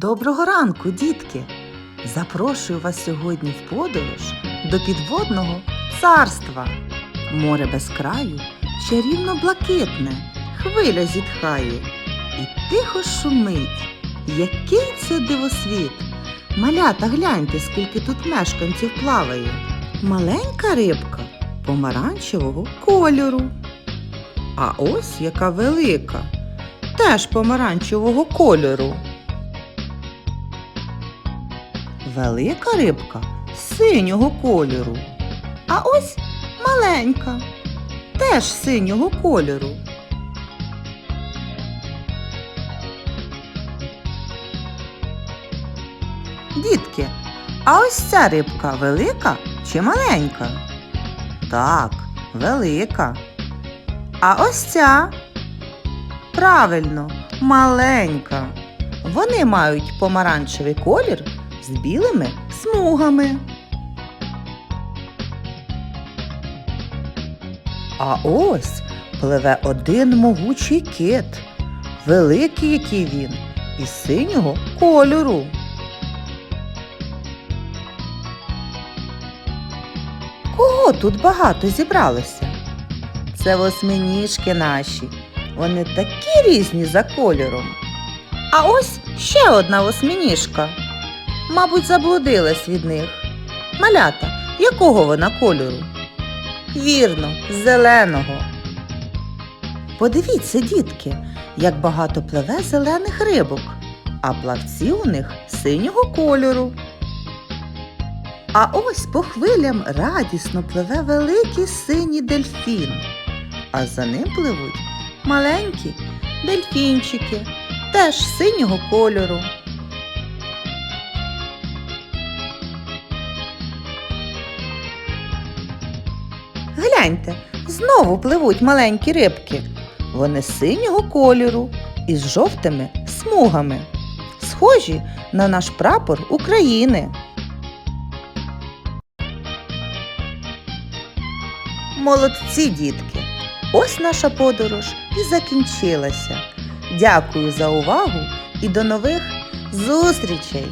Доброго ранку, дітки! Запрошую вас сьогодні в подорож до підводного царства. Море без краю чарівно блакитне, хвиля зітхає і тихо шумить. Який це дивосвіт! Малята, гляньте, скільки тут мешканців плаває. Маленька рибка помаранчевого кольору. А ось яка велика, теж помаранчевого кольору. Велика рибка синього кольору. А ось маленька, теж синього кольору. Дітки, а ось ця рибка велика чи маленька? Так, велика. А ось ця правильно, маленька. Вони мають помаранчевий колір з білими смугами. А ось пливе один могучий кит, великий який він, із синього кольору. Кого тут багато зібралося? Це восьминіжки наші. Вони такі різні за кольором. А ось ще одна восьминіжка. Мабуть, заблудилась від них. Малята, якого вона кольору? Вірно, зеленого. Подивіться, дітки, як багато пливе зелених рибок, а плавці у них синього кольору. А ось по хвилям радісно пливе великий синій дельфін, а за ним пливуть маленькі дельфінчики, теж синього кольору. Гляньте, знову пливуть маленькі рибки. Вони синього кольору із жовтими смугами, схожі на наш прапор України. Молодці, дітки! Ось наша подорож і закінчилася. Дякую за увагу і до нових зустрічей!